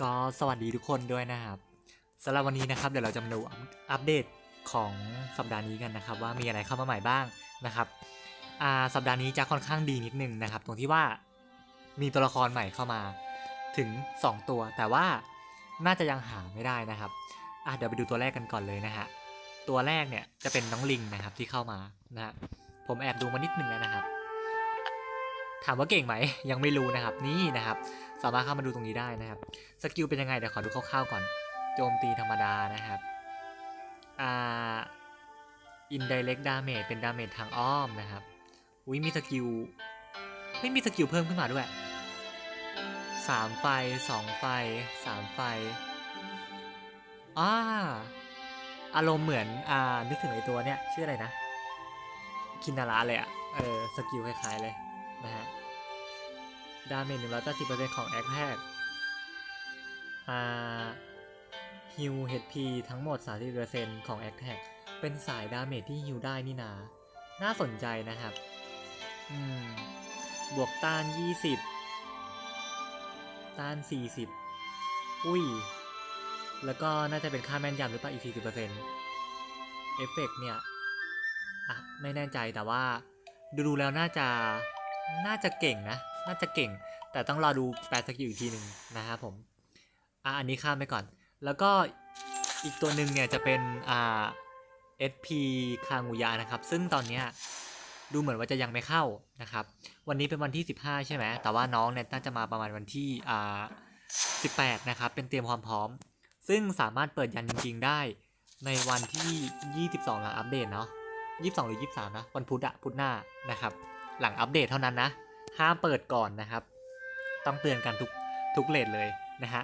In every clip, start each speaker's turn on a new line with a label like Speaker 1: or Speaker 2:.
Speaker 1: ก็สวัสดีทุกคนด้วยนะครับสำหรับวันนี้นะครับเดี๋ยวเราจะมาดูอัปเดตของสัปดาห์นี้กันนะครับ ว่ามีอะไรเข้ามาใหม่บ้างนะครับอ่าสัปดาห์นี้จะค่อนข้างดีนิดนึงนะครับ ตรงที่ว่ามีตัวละครใหม่เข้ามาถึง 2 ตัว แต่ว่าน่าจะยังหาไม่ได้นะครับอะเดี๋ยวไปดูตัวแรกกันก่อนเลยนะฮะตัวแรกเนี่ยจะเป็นน้องลิงนะครับที่เข้ามานะฮะผมแอบดูมานิดนึงแล้วนะครับ ถามว่าเก่งไหมยังไม่รู้นะครับนี่นะครับ สามารถเข้ามาดูตรงนี้ได้นะครับ สกิลเป็นยังไงเดี๋ยวขอดูคร่าวๆก่อน โจมตีธรรมดานะครับ อ่า indirect damage เป็น damage ทางอ้อมนะครับอุ้ยมีสกิลไม่มีสกิลเพิ่มขึ้นมาด้วย3ไฟ2ไฟ3ไฟอ่าอารมณ์เหมือน อ่า นึกถึงไอตัวเนี้ยชื่ออะไรนะ คินาระเลยอะเออ สกิลคล้ายๆเลยนะฮะ ดาเมจหนึ่งร้อยแปดสิบเปอร์เซ็นต์ของแอคแทกอ่าฮิว HP ทั้งหมด30%ของแอคแทกเป็นสายดาเมจที่ฮิวได้นี่นา น่าสนใจนะครับ อืม บวกต้าน20ต้าน40อุ้ย แล้วก็น่าจะเป็นค่าแม่นยำหรือเปล่าอีก40%เปอฟเฟกต์เนี่ย อะ ไม่แน่ใจแต่ว่า ดูๆแล้วน่าจะ น่าจะเก่งนะ น่าจะเก่ง แต่ต้องรอดูแปลสกิลอีกทีหนึ่งนะครับผมอะอันนี้ข้ามไปก่อน แล้วก็อีกตัวหนึ่งเนี่ยจะเป็นอ่า SP คางูยานะครับ ซึ่งตอนเนี้ยดูเหมือนว่าจะยังไม่เข้านะครับ วันนี้เป็นวันที่ 15 ใช่ไหม แต่ว่าน้องเนี่ยน่าจะมาประมาณวันที่อ่า18 นะครับ เป็นเตรียมความพร้อม ซึ่งสามารถเปิดยันจริงๆได้ในวันที่ 22 หลังอัปเดตเนาะ 22 หรือ 23 นะ วันพุธอะพุธหน้านะครับ หลังอัปเดตเท่านั้นนะ ห้ามเปิดก่อนนะครับ ต้องเตือนกันทุกทุกเลทเลยนะฮะ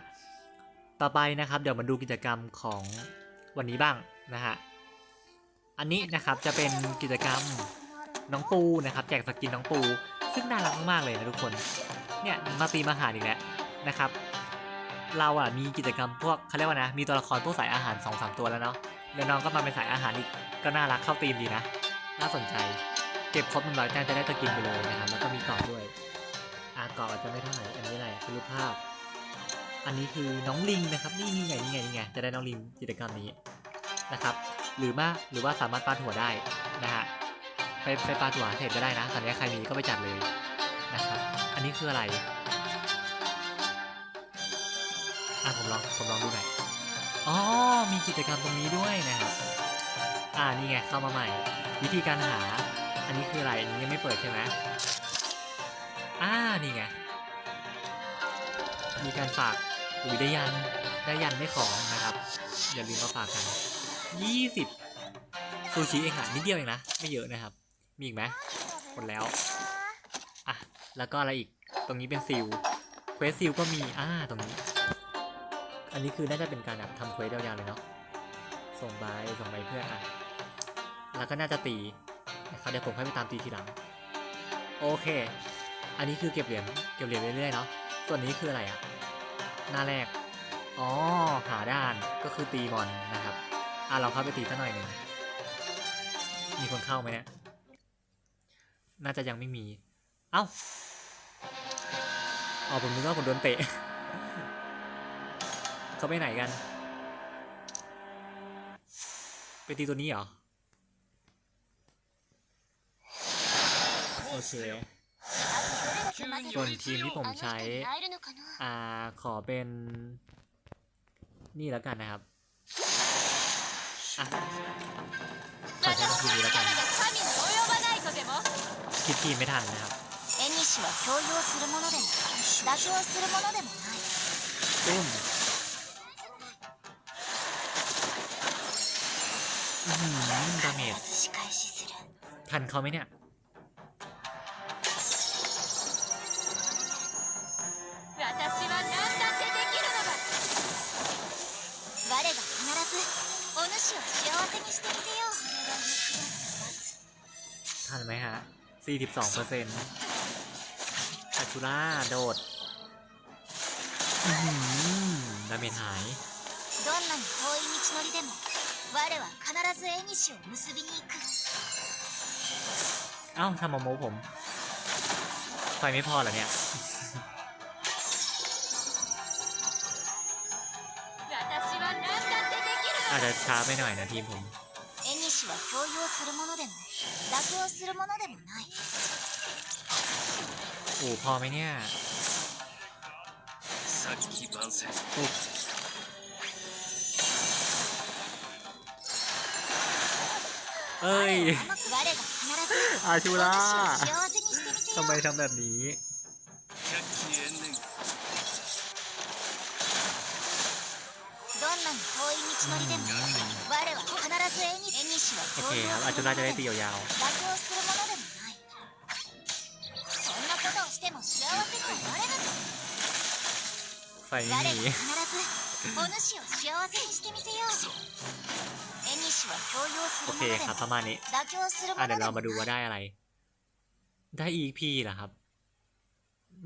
Speaker 1: ต่อไปนะครับเดี๋ยวมาดูกิจกรรมของวันนี้บ้างนะฮะ อันนี้นะครับจะเป็นกิจกรรมน้องปูนะครับ แจกสกินน้องปู ซึ่งน่ารักมากเลยนะทุกคน เนี่ยมาตีมาหารอีกแล้วนะครับ เราอะมีกิจกรรมพวกเขาเรียกว่านะ มีตัวละครพวกสายอาหาร2อสตัวแล้วเนาะแล้วน้องก็มาเป็นสายอาหารอีกก็น่ารักเข้าตีมดีนะ น่าสนใจ เก็บครบหนึ่งร้อยแต้มจะได้ตะกินไปเลยนะครับ แล้วก็มีกรอบด้วยอากรอบอาจจะไม่เท่าไหร่ อันนี้อะไรเป็นรูปภาพ อันนี้คือน้องลิงนะครับ นี่นี่ไงนี่ไงนี่ไง จะได้น้องลิงกิจกรรมนี้นะครับ หรือมาหรือว่าสามารถปาถั่วได้นะฮะ ไปไปปาถั่วเสร็จก็ได้นะ ตอนนี้ใครมีก็ไปจัดเลยนะครับ อันนี้คืออะไร อะผมลองผมลองดูหน่อย อ๋อ มีกิจกรรมตรงนี้ด้วยนะครับ อ่านี่ไงเข้ามาใหม่ วิธีการหา อันนี้คืออะไรอันนี้ยังไม่เปิดใช่ไหมอ่านี่ไง มีการฝากอุยได้ยัน ได้ยันได้ของนะครับ อย่าลืมมาฝากกัน20ซูชิเองอะนิดเดียวเองนะ ไม่เยอะนะครับ มีอีกไหมหมดแล้ว อะ แล้วก็อะไรอีก ตรงนี้เป็นซิลเควสซิลก็มี อ่า ตรงนี้ อันนี้คือน่าจะเป็นการแบบทำเควสยาวๆเลยเนาะ ส่งใบส่งใบเพื่อนอะ แล้วก็น่าจะตี เดี๋ยวผมค่อยไปตามตีทีหลัง โอเค อันนี้คือเก็บเหรียญเก็บเหรียญเรื่อยๆเนาะ ส่วนนี้คืออะไรอะหน้าแรก อ๋อ หาด้านก็คือตีมอนนะครับ อะเราเข้าไปตีสักหน่อยหนึ่ง มีคนเข้าไหมเนี่ย น่าจะยังไม่มี เอ้าอ๋อผมนึกว่าผมโดนเตะ เขาไปไหนกัน ไปตีตัวนี้เหรอ โอเค ส่วนทีมที่ผมใช้อ่าขอเป็น นี่แล้วกันนะครับขอเป็นทีมนี้แล้วกันคิดทีมไม่ทันนะครับตุ้มดาเมจทันเขาไหมเนี่ย
Speaker 2: お主を幸せにしてみせよう
Speaker 1: ทันไหมฮะ 42เปอร์เซ็นต์อาชูล่าโดด อื้อหือดาเมจหาย
Speaker 2: どんなに遠い道のりでも我は必ず縁を結びに行く
Speaker 1: เอ้าทำมาโมผม ไฟไม่พอเหรอเนี่ย อาจจะช้าไปหน่อยนะทีมผม
Speaker 2: 縁西は強要するものでも妥協するものでもない
Speaker 1: โอ้พอไหมเนี่ย
Speaker 3: 先番宣
Speaker 1: อุ๊ยเอ้ย
Speaker 2: 我が必ず
Speaker 1: อาชู
Speaker 2: お
Speaker 1: รา
Speaker 2: 主を幸せにしてみせよ
Speaker 1: ทำไมทำแบบนี้ โอเคครับอา
Speaker 2: จุ
Speaker 1: นาจะได้ตียาวๆใส่ไม่มีโอเคครับประมาณนี้อะเดี๋ยวเรามาดูว่าได้อะไร ได้ EP เหรอครับ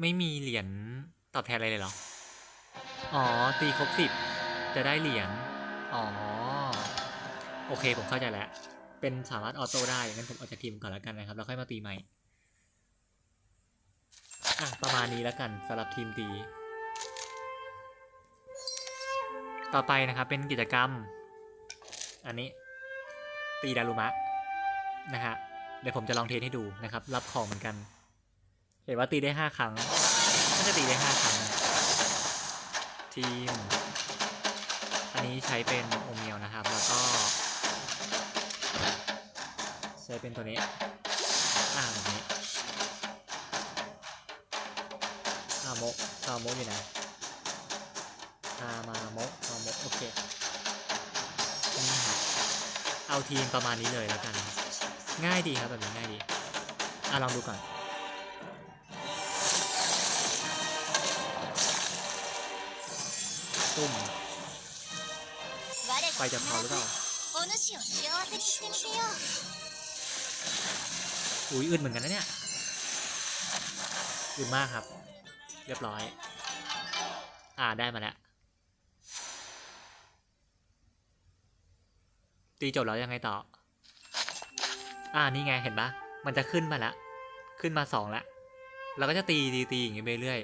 Speaker 1: ไม่มีเหรียญตอบแทนอะไรเลยเหรอ อ๋อ ตีครบสิบจะได้เหรียญ อ๋อ โอเค ผมเข้าใจแล้ว เป็นสามารถออโต้ได้งั้นผมออกจากทีมก่อนแล้วกันนะครับ แล้วค่อยมาตีใหม่ อะ ประมาณนี้แล้วกันสำหรับทีมตี ต่อไปนะครับ เป็นกิจกรรม อันนี้ ตีดารุมะ นะฮะ เดี๋ยวผมจะลองเทสให้ดูนะครับ รับของเหมือนกัน เห็นว่าตีได้ห้าครั้งน่าจะตีได้ห้าครั้ง ทีม นนี้ใช้เป็นโอเมียวนะครับ แล้วก็ ใช้เป็นตัวนี้ อ่าแบบนี้ซาโมะซาโมะอยู่ไหนซามาโมะซาโมะโอเคนี่ครับเอาทีมประมาณนี้เลยแล้วกัน ง่ายดีครับแบบนี้ง่ายดี อะลองดูก่อนตุ้ม ไฟจะพอหรือเปล่าอุ้ยอึดเหมือนกันนะเนี่ยอึดมากครับ เรียบร้อย อ่าได้มาแล้วตีจบแล้วยังไงต่อ อ่านี่ไงเห็นปะมันจะขึ้นมาละ ขึ้นมาสองละเราก็จะตีตีตีอย่างนี้ไปเรื่อย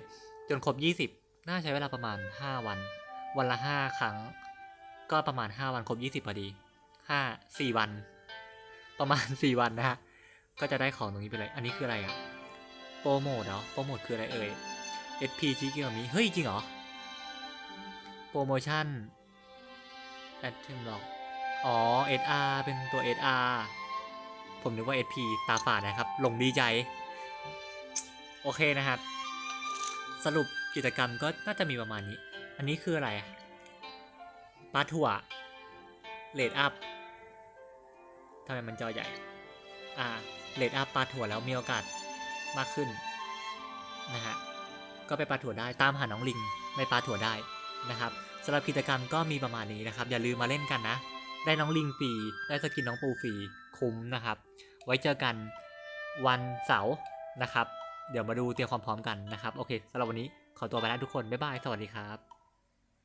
Speaker 1: จนครบยี่สิบน่าใช้เวลาประมาณห้าวัน วันละห้าครั้ง ก็ประมาณห้าวันครบยี่สิบพอดีห้าสี่วัน ประมาณสี่วันนะฮะ ก็จะได้ของตรงนี้ไปเลย อันนี้คืออะไรอะโปรโมทเหรอ โปรโมทคืออะไรเอ่ย SP ชิเกียวมีเฮ้ย จริงเหรอ โปรโมชั่นแอดเทมล็อกอ๋อ SR เป็นตัว SR ผมนึกว่า SP ตาฝาดนะครับ หลงดีใจ โอเคนะครับ สรุปกิจกรรมก็น่าจะมีประมาณนี้ อันนี้คืออะไร ปลาถั่วเลดอัพทำไมมันจอใหญ่ อ่าเลดอัพปลาถั่วแล้วมีโอกาสมากขึ้นนะฮะ ก็ไปปลาถั่วได้ตามหาน้องลิงในปลาถั่วได้นะครับสำหรับกิจกรรมก็มีประมาณนี้นะครับ อย่าลืมมาเล่นกันนะ ได้น้องลิงฟรีได้สกินน้องปูฟรีคุ้มนะครับ ไว้เจอกันวันเสาร์นะครับ เดี๋ยวมาดูเตรียมความพร้อมกันนะครับ โอเคสำหรับวันนี้ขอตัวไปแล้วทุกคน บ๊ายบาย สวัสดีครับ